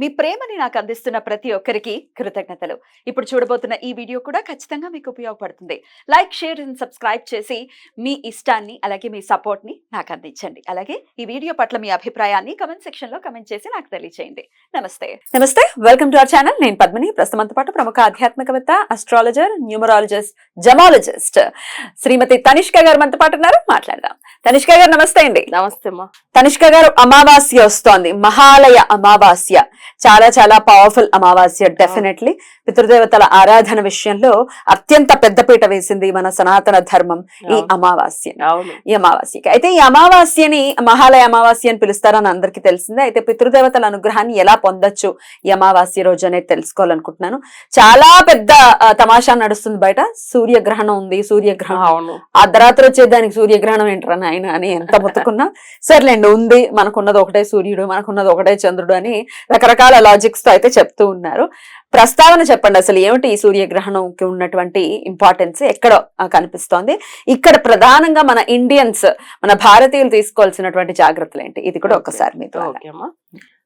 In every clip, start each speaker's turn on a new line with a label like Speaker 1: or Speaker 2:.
Speaker 1: మీ ప్రేమని నాకు అందిస్తున్న ప్రతి ఒక్కరికి కృతజ్ఞతలు. ఇప్పుడు చూడబోతున్న ఈ వీడియో కూడా ఖచ్చితంగా మీకు ఉపయోగపడుతుంది. లైక్ షేర్ అండ్ సబ్స్క్రైబ్ చేసి మీ ఇష్టాన్ని అలాగే మీ సపోర్ట్ని నాకు అందించండి. అలాగే ఈ వీడియో పట్ల మీ అభిప్రాయాన్ని కమెంట్ సెక్షన్లో కమెంట్ చేసి నాకు తెలియజేయండి నమస్తే. నమస్తే. Welcome to our channel. నేను పద్మిని. ప్రస్తుతంతో పాటు ప్రముఖ ఆధ్యాత్మికవేత్త astrologer numerologist gemologist Shrimati Tanishka garu మనతో పాటు ఉన్నారు. మాట్లాడదాం. తనిష్క గారు నమస్తే అండి.
Speaker 2: నమస్తే అమ్మా.
Speaker 1: తనిష్క గారు అమావాస్య వస్తోంది. మహాలయ అమావాస్య. చాలా చాలా పవర్ఫుల్ అమావాస్య డెఫినెట్లీ పితృదేవతల ఆరాధన విషయంలో అత్యంత పెద్దపీట వేసింది మన సనాతన ధర్మం ఈ. అమావాస్య ఈ అమావాస్యకి. అయితే ఈ అమావాస్యని మహాలయ అమావాస్య అని పిలుస్తారని అందరికీ తెలిసిందే. అయితే పితృదేవతల అనుగ్రహాన్ని ఎలా పొందొచ్చు ఈ అమావాస్య రోజు అనేది తెలుసుకోవాలనుకుంటున్నాను. చాలా పెద్ద తమాషా నడుస్తుంది బయట. సూర్యగ్రహణం ఉంది సూర్యగ్రహణం. అర్ధరాత్రి వచ్చేదానికి సూర్యగ్రహణం ఏంట్రా నాయన అని ఎంత ముత్తుకున్నా? సర్లేండి ఉంది. మనకున్నది ఒకటే సూర్యుడు మనకున్నది ఒకటే చంద్రుడు అని రకరకాల లాజిక్స్తో అయితే చెప్తూ ఉన్నారు. ప్రస్తావన చెప్పండి అసలు ఏమిటి ఈ సూర్యగ్రహణంకి ఉన్నటువంటి ఇంపార్టెన్స్ ఎక్కడ కనిపిస్తోంది. ఇక్కడ ప్రధానంగా మన ఇండియన్స్ మన భారతీయులు తీసుకోవాల్సినటువంటి జాగ్రత్తలు ఏంటి? ఇది కూడా. ఒక్కసారి మీతో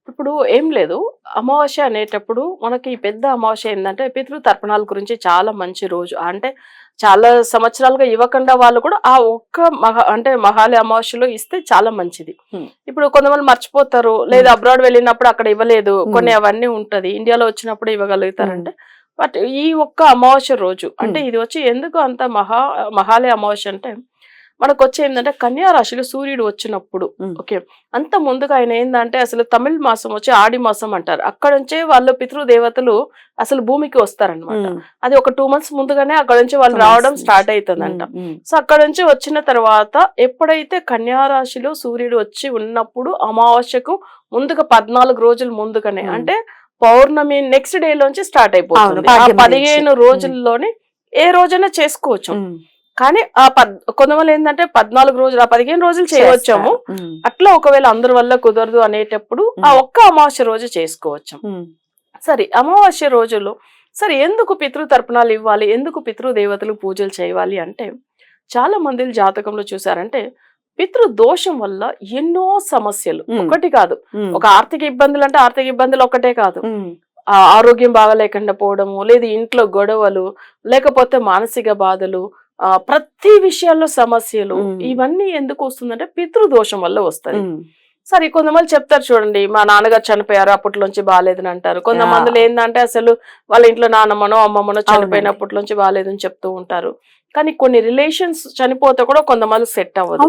Speaker 2: ఇప్పుడు ఏం లేదు. అమావాస్య అనేటప్పుడు మనకి పెద్ద అమావాస్య ఏంటంటే పితృ తర్పణాల గురించి చాలా మంచి రోజు. అంటే చాలా సంవత్సరాలుగా ఇవ్వకుండా వాళ్ళు కూడా ఆ ఒక్క మహా అంటే మహాలయ అమావాస్యలో ఇస్తే చాలా మంచిది. ఇప్పుడు కొంతమంది మర్చిపోతారు లేదా. అబ్రాడ్ వెళ్ళినప్పుడు అక్కడ ఇవ్వలేదు. కొన్ని అవన్నీ ఉంటది. ఇండియాలో వచ్చినప్పుడు ఇవ్వగలుగుతారంటే బట్ ఈ ఒక్క అమావాస్య రోజు అంటే ఇది వచ్చి ఎందుకు అంత మహా మహాలయ అమావాస్య అంటే మనకు వచ్చి ఏంటంటే కన్యా రాశిలో సూర్యుడు వచ్చినప్పుడు. ఓకే. అంత ముందుగా ఆయన ఏంటంటే అసలు తమిళ మాసం వచ్చి ఆడి మాసం అంటారు. అక్కడ నుంచే వాళ్ళు పితృదేవతలు అసలు భూమికి వస్తారనమాట అది ఒక టూ మంత్స్ ముందుగానే అక్కడ నుంచి వాళ్ళు రావడం స్టార్ట్ అవుతుందంట సో అక్కడ నుంచి వచ్చిన తర్వాత ఎప్పుడైతే కన్యా రాశిలో సూర్యుడు వచ్చి ఉన్నప్పుడు అమావాస్యకు ముందుగా పద్నాలుగు రోజుల ముందుగానే. అంటే పౌర్ణమి నెక్స్ట్ డే లోంచి స్టార్ట్ అయిపోతుంది. పదిహేను. రోజుల్లోనే ఏ రోజైనా చేసుకోవచ్చు. కానీ ఆ పద్ కొంతమంది ఏంటంటే పద్నాలుగు రోజులు ఆ పదిహేను రోజులు చేయవచ్చాము అట్లా ఒకవేళ అందరి వల్ల కుదరదు అనేటప్పుడు ఆ. ఒక్క అమావాస్య రోజు చేసుకోవచ్చు. సరే అమావాస్య రోజుల్లో సరే ఎందుకు పితృ తర్పణాలు ఇవ్వాలి? ఎందుకు పితృ దేవతలు పూజలు చేయాలి అంటే చాలా మంది జాతకంలో చూసారంటే పితృ దోషం వల్ల ఎన్నో సమస్యలు. ఒకటి కాదు. ఒక ఆర్థిక ఇబ్బందులు అంటే ఆర్థిక ఇబ్బందులు ఒకటే కాదు. ఆరోగ్యం బాగాలేకుండా పోవడము లేదా ఇంట్లో గొడవలు లేకపోతే మానసిక బాధలు ప్రతి విషయాల్లో సమస్యలు. ఇవన్నీ ఎందుకు వస్తుందంటే పితృదోషం వల్ల వస్తుంది. సరే కొంతమంది చెప్తారు చూడండి మా నాన్నగారు చనిపోయారు అప్పట్లోంచి బాగాలేదని అంటారు. కొంతమందిలో ఏంటంటే అసలు వాళ్ళ ఇంట్లో నాన్నమ్మనో అమ్మమ్మనో చనిపోయినప్పట్లోంచి బాగాలేదని చెప్తూ ఉంటారు. కానీ కొన్ని రిలేషన్స్ చనిపోతే కూడా కొంతమంది సెట్ అవ్వదు.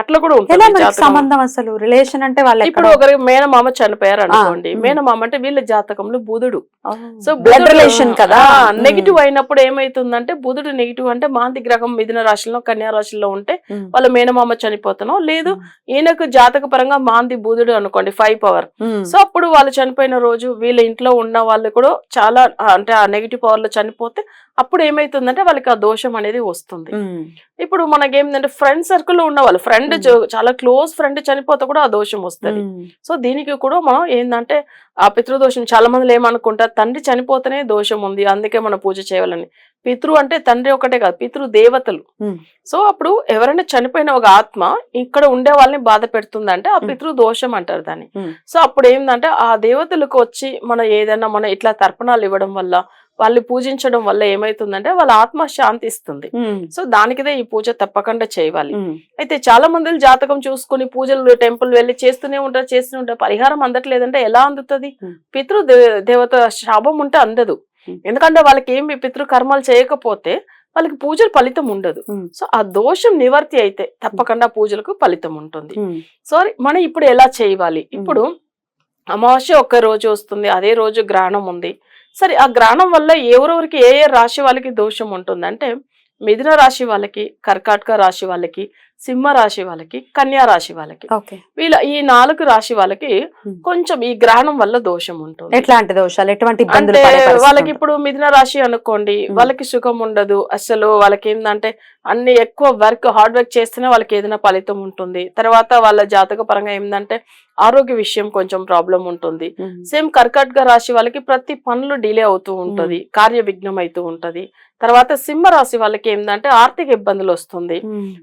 Speaker 2: అట్లా కూడా ఉంటుంది.
Speaker 1: సంబంధం అసలు? రిలేషన్ అంటే వాళ్ళ
Speaker 2: ఇప్పుడు ఒకరి మేనమామ చనిపోయారు అనుకోండి. మేనమామ అంటే వీళ్ళ జాతకంలో బుధుడు. సో
Speaker 1: బ్లడ్ రిలేషన్ కదా?
Speaker 2: నెగిటివ్ అయినప్పుడు ఏమైతుందంటే బుధుడు నెగిటివ్ అంటే మాంతి గ్రహం మిథున రాశిలో కన్యా రాశిలో ఉంటే వాళ్ళ మేనమామ చనిపోతానో లేదు ఈయనకు జాతక పరంగా మాంది బుధుడు అనుకోండి ఫైవ్ పవర్ సో అప్పుడు వాళ్ళు చనిపోయిన రోజు వీళ్ళ ఇంట్లో ఉన్న వాళ్ళు కూడా చాలా అంటే ఆ నెగిటివ్ పవర్లో చనిపోతే అప్పుడు ఏమైతుందంటే వాళ్ళకి ఆ దోషం అనేది వస్తుంది ఇప్పుడు మనకి ఏంటంటే ఫ్రెండ్ సర్కిల్లో ఉన్న వాళ్ళు ఫ్రెండ్. చాలా క్లోజ్ ఫ్రెండ్ చనిపోతే కూడా ఆ దోషం వస్తుంది సో దీనికి కూడా మనం ఏంటంటే ఆ పితృదోషం చాలా మంది ఏమనుకుంటారు తండ్రి చనిపోతేనే దోషం ఉంది అందుకే మనం పూజ చేయాలని పితృ అంటే తండ్రి ఒకటే కాదు పితృ దేవతలు. సో అప్పుడు ఎవరైనా చనిపోయిన ఒక ఆత్మ ఇక్కడ ఉండే వాళ్ళని బాధ పెడుతుందంటే ఆ. పితృ దోషం అంటారు దాన్ని. సో అప్పుడు ఏంటంటే ఆ దేవతలకు వచ్చి మనం ఏదైనా మనం ఇట్లా తర్పణాలు ఇవ్వడం వల్ల వాళ్ళు పూజించడం వల్ల ఏమైతుందంటే వాళ్ళ ఆత్మ శాంతిస్తుంది
Speaker 1: ఉమ్,
Speaker 2: సో దానికిదే ఈ పూజ తప్పకుండా చేయాలి. అయితే చాలా మంది జాతకం చూసుకుని పూజలు టెంపుల్ వెళ్ళి చేస్తూనే ఉంటారు చేస్తూనే ఉంటారు. పరిహారం అందట్లేదంటే ఎలా అందుతుంది. పితృ దేవత శాపం ఉంటే అందదు. ఎందుకంటే వాళ్ళకి ఏమి పితృ కర్మలు చేయకపోతే వాళ్ళకి పూజలు ఫలితం ఉండదు. సో ఆ దోషం నివర్తి అయితే తప్పకుండా పూజలకు ఫలితం ఉంటుంది. సో మనం ఇప్పుడు ఎలా చేయాలి? ఇప్పుడు అమావాస్య ఒక్క రోజు వస్తుంది అదే రోజు గ్రహణం ఉంది. సరే ఆ గ్రహణం వల్ల ఎవరెవరికి ఏ ఏ రాశి వాళ్ళకి దోషం ఉంటుంది అంటే మిథున రాశి వాళ్ళకి కర్కాటక రాశి వాళ్ళకి సింహ రాశి వాళ్ళకి కన్యా రాశి వాళ్ళకి. వీళ్ళ ఈ నాలుగు రాశి వాళ్ళకి. కొంచెం ఈ గ్రహణం వల్ల దోషం ఉంటుంది.
Speaker 1: ఎట్లాంటి దోషాలు? ఎటువంటి
Speaker 2: అంటే వాళ్ళకి? ఇప్పుడు మిథున రాశి అనుకోండి. వాళ్ళకి సుఖం ఉండదు. అసలు వాళ్ళకి ఏంటంటే అన్ని ఎక్కువ వర్క్ హార్డ్ వర్క్ చేస్తేనే వాళ్ళకి ఏదైనా ఫలితం ఉంటుంది. తర్వాత వాళ్ళ జాతక పరంగా ఏంటంటే ఆరోగ్య విషయం కొంచెం ప్రాబ్లం ఉంటుంది. సేమ్ కర్కాటక రాశి వాళ్ళకి ప్రతి పనులు డిలే అవుతూ ఉంటది. కార్య విఘ్నం అవుతూ ఉంటది. తర్వాత సింహ రాశి వాళ్ళకి ఏంటంటే ఆర్థిక ఇబ్బందులు వస్తుంది.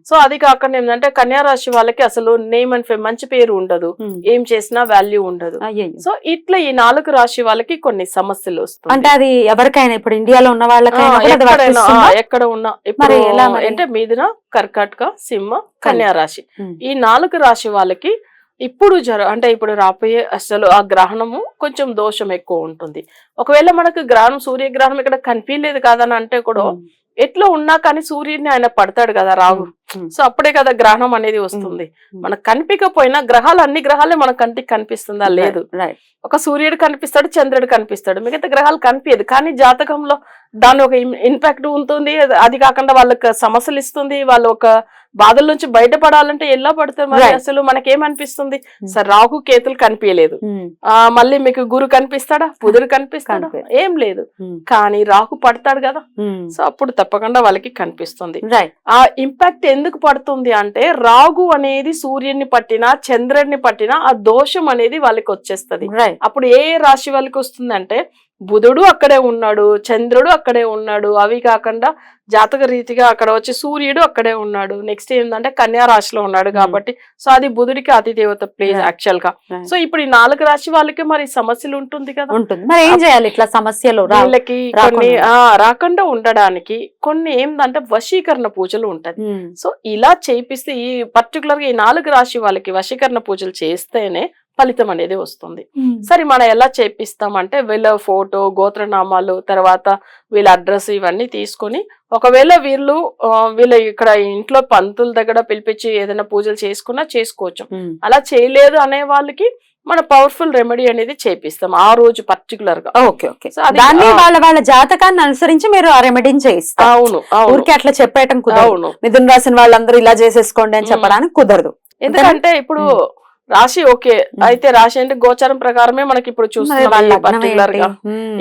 Speaker 2: సో అది కాక కాకుండా ఏంటంటే కన్యా రాశి వాళ్ళకి అసలు నేమ్ అండ్ ఫేమ్ మంచి పేరు ఉండదు
Speaker 1: ఉమ్.
Speaker 2: ఏం చేసినా వాల్యూ ఉండదు. సో ఇట్లా ఈ నాలుగు రాశి వాళ్ళకి కొన్ని సమస్యలు వస్తాయి
Speaker 1: అంటే అది ఎవరికైనా ఇప్పుడు ఇండియాలో ఉన్న వాళ్ళకైనా?
Speaker 2: ఎక్కడ ఉన్నా ఇప్పుడు? అంటే మీదిన కర్కాటక సింహ కన్యా రాశి
Speaker 1: ఉమ్.
Speaker 2: ఈ నాలుగు రాశి వాళ్ళకి ఇప్పుడు జర అంటే ఇప్పుడు రాబోయే అసలు ఆ గ్రహణము కొంచెం దోషం ఎక్కువ ఉంటుంది ఒకవేళ మనకు గ్రహణం సూర్యగ్రహణం ఇక్కడ కనిపించలేదు కాదని అంటే కూడా
Speaker 1: ఉమ్.
Speaker 2: ఎట్లా ఉన్నా కానీ సూర్యుడిని ఆయన పడతాడు కదా రాహు. సో అప్పుడే కదా గ్రహణం అనేది వస్తుంది. మనకు కనిపించకపోయినా గ్రహాలు అన్ని గ్రహాలే మన కంటికి కనిపిస్తుందా? లేదు. ఒక సూర్యుడు కనిపిస్తాడు చంద్రుడు కనిపిస్తాడు. మిగతా గ్రహాలు కనిపించదు కానీ జాతకంలో దాని ఒక ఇంపాక్ట్ ఉంటుంది. అది- కాకుండా వాళ్ళకి సమస్యలు ఇస్తుంది. వాళ్ళు ఒక బాధల నుంచి బయటపడాలంటే ఎలా పడతారు మరి. అసలు మనకేమనిపిస్తుంది? సరే రాహు కేతులు కనిపించలేదు. ఆ మళ్ళీ మీకు గురు కనిపిస్తాడా? బుధుడు కనిపిస్తాడా. ఏం లేదు. కానీ రాహు పడతాడు కదా. సో అప్పుడు తప్పకుండా వాళ్ళకి కనిపిస్తుంది. ఆ ఇంపాక్ట్ ఎందుకు పడుతుంది అంటే రాగు అనేది సూర్యుడిని పట్టినా చంద్రుడిని పట్టినా ఆ దోషం అనేది వాళ్ళకి వచ్చేస్తది. అప్పుడు ఏ రాశి వాళ్ళకి వస్తుందంటే బుధుడు అక్కడే ఉన్నాడు చంద్రుడు అక్కడే ఉన్నాడు అవి కాకుండా జాతక రీతిగా అక్కడ వచ్చి సూర్యుడు అక్కడే ఉన్నాడు నెక్స్ట్ ఏంటంటే కన్యా రాశిలో ఉన్నాడు కాబట్టి సో అది బుధుడికి అతి దేవత ప్లేస్.
Speaker 1: యాక్చువల్గా.
Speaker 2: సో ఇప్పుడు ఈ నాలుగు రాశి వాళ్ళకి మరి సమస్యలు ఉంటుంది కదా
Speaker 1: ఉంటుంది మరి ఏం చేయాలి ఇట్లా సమస్యలు
Speaker 2: వీళ్ళకి. కొన్ని ఆ రాకుండా ఉండడానికి కొన్ని ఏంటంటే వశీకరణ పూజలు ఉంటది
Speaker 1: ఉమ్.
Speaker 2: సో ఇలా చేపిస్తే ఈ పర్టికులర్గా ఈ నాలుగు రాశి వాళ్ళకి వశీకరణ పూజలు చేస్తేనే ఫలితం అనేది వస్తుంది. సరే మనం ఎలా చేపిస్తామంటే వీళ్ళ ఫోటో గోత్రనామాలు తర్వాత వీళ్ళ అడ్రస్ ఇవన్నీ తీసుకొని ఒకవేళ వీళ్ళు వీళ్ళ ఇక్కడ ఇంట్లో పంతుల దగ్గర పిలిపించి ఏదైనా పూజలు చేసుకున్నా చేసుకోవచ్చు. అలా చేయలేదు అనే వాళ్ళకి మన పవర్ఫుల్ రెమెడీ అనేది చేపిస్తాం ఆ రోజు పర్టికులర్గా
Speaker 1: ఓకే. ఓకే దాన్ని. వాళ్ళ వాళ్ళ జాతకాన్ని అనుసరించి మీరు ఆ రెమెడీని చేయిస్తారు.
Speaker 2: అవును
Speaker 1: ఊరికే అట్లా చెప్పేయటం కుదరదు. మిథున్ రాసిన వాళ్ళందరూ ఇలా చేసేసుకోండి అని. చెప్పడానికి కుదరదు.
Speaker 2: ఎందుకంటే ఇప్పుడు రాశి ఓకే అయితే రాశి అంటే గోచారం ప్రకారమే మనకి ఇప్పుడు చూస్తున్నాం
Speaker 1: ఏంటి?
Speaker 2: గా.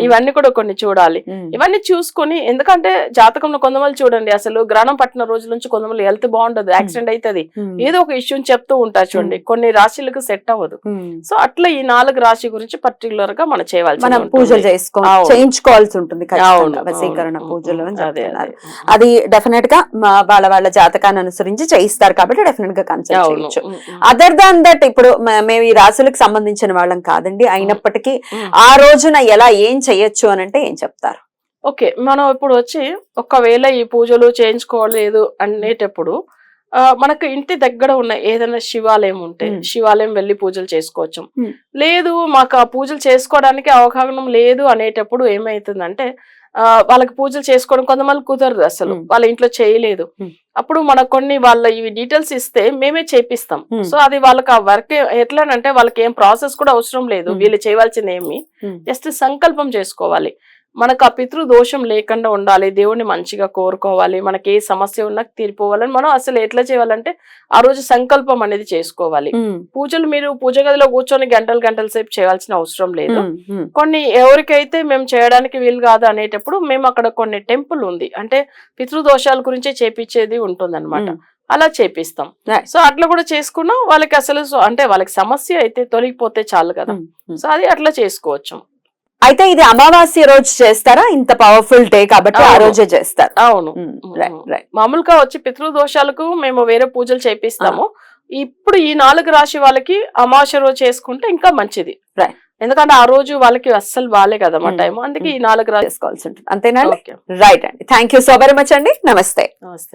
Speaker 2: ఇవన్నీ కూడా కొన్ని చూడాలి. ఇవన్నీ చూసుకొని ఎందుకంటే జాతకంలో కొంతమంది చూడండి అసలు గ్రహణం పట్టిన రోజుల నుంచి కొంతమంది హెల్త్ బాగుండదు యాక్సిడెంట్ అవుతుంది. ఏదో ఒక ఇష్యూని చెప్తూ ఉంటారు చూడండి కొన్ని రాశులకు సెట్ అవ్వదు. సో అట్లా ఈ నాలుగు రాశి గురించి పర్టికులర్గా మనం చేయవలసి
Speaker 1: మనం. పూజలు. చేయించుకోవాల్సి ఉంటుంది వశీకరణ. పూజలు
Speaker 2: అదే,
Speaker 1: డెఫినెట్గా వాళ్ళ వాళ్ళ జాతకాన్ని అనుసరించి చేయిస్తారు కాబట్టి డెఫినెట్గా కన్సల్ట్. చేయొచ్చు. అదర్ దాన్ దట్ ఇప్పుడు మేము ఈ రాశులకు సంబంధించిన వాళ్ళం కాదండి అయినప్పటికీ. ఆ రోజున ఎలా ఏం చెయ్యొచ్చు అని అంటే ఏం చెప్తారు
Speaker 2: ఓకే మనం ఇప్పుడు వచ్చి ఒకవేళ ఈ పూజలు చేయించుకోలేదు అనేటప్పుడు ఆ, మనకు ఇంటి దగ్గర ఉన్న ఏదైనా శివాలయం ఉంటే. శివాలయం వెళ్ళి పూజలు చేసుకోవచ్చు. లేదు మాకు ఆ పూజలు చేసుకోవడానికి అవగాహన లేదు అనేటప్పుడు ఏమైతుందంటే ఆ, వాళ్ళకి పూజలు చేసుకోవడం కొంతమంది కుదరదు అసలు. వాళ్ళ ఇంట్లో చేయలేదు. అప్పుడు మనకు కొన్ని వాళ్ళ ఇవి డీటెయిల్స్ ఇస్తే మేమే చేపిస్తాం
Speaker 1: మ్మ్.
Speaker 2: సో అది వాళ్ళకి ఆ వర్క్ ఎట్లానంటే వాళ్ళకి ఏం ప్రాసెస్ కూడా అవసరం లేదు
Speaker 1: మ్మ్.
Speaker 2: వీళ్ళు చేయవలసింది ఏమి. జస్ట్ సంకల్పం చేసుకోవాలి మనకు ఆ పితృ దోషం లేకుండా ఉండాలి దేవుణ్ణి మంచిగా కోరుకోవాలి మనకి ఏ సమస్య ఉన్నా తీరిపోవాలని మనం అసలు ఎట్లా చేయాలంటే ఆ రోజు సంకల్పం అనేది చేసుకోవాలి. పూజలు మీరు పూజ గదిలో కూర్చొని గంటలు గంటల సేపు చేయాల్సిన అవసరం లేదు. కొన్ని ఎవరికైతే మేము చేయడానికి వీలు కాదు అనేటప్పుడు మేము అక్కడ కొన్ని టెంపుల్ ఉంది అంటే పితృదోషాల గురించి చేపించేది ఉంటుంది
Speaker 1: ఉమ్.
Speaker 2: అలా చేపిస్తాం. సో అట్లా కూడా చేసుకున్నాం. వాళ్ళకి అసలు అంటే వాళ్ళకి సమస్య అయితే తొలగిపోతే చాలు కదా. సో అది అట్లా చేసుకోవచ్చు.
Speaker 1: అయితే ఇది అమావాస్య రోజు చేస్తారా? ఇంత పవర్ఫుల్ డే కాబట్టి ఆ. రోజే చేస్తారు.
Speaker 2: అవును. మామూలుగా వచ్చి పితృదోషాలకు మేము వేరే పూజలు చేపిస్తాము. ఇప్పుడు ఈ నాలుగు రాశి వాళ్ళకి అమావాస్య రోజు చేసుకుంటే ఇంకా మంచిది. ఎందుకంటే ఆ రోజు వాళ్ళకి అస్సలు బాలే కదా మా. టైం అందుకే ఈ నాలుగు రాశి
Speaker 1: చేసుకోవాల్సి ఉంటుంది. అంతేనా రైట్ అండి. Thank you so very much అండి. నమస్తే.
Speaker 2: నమస్తే.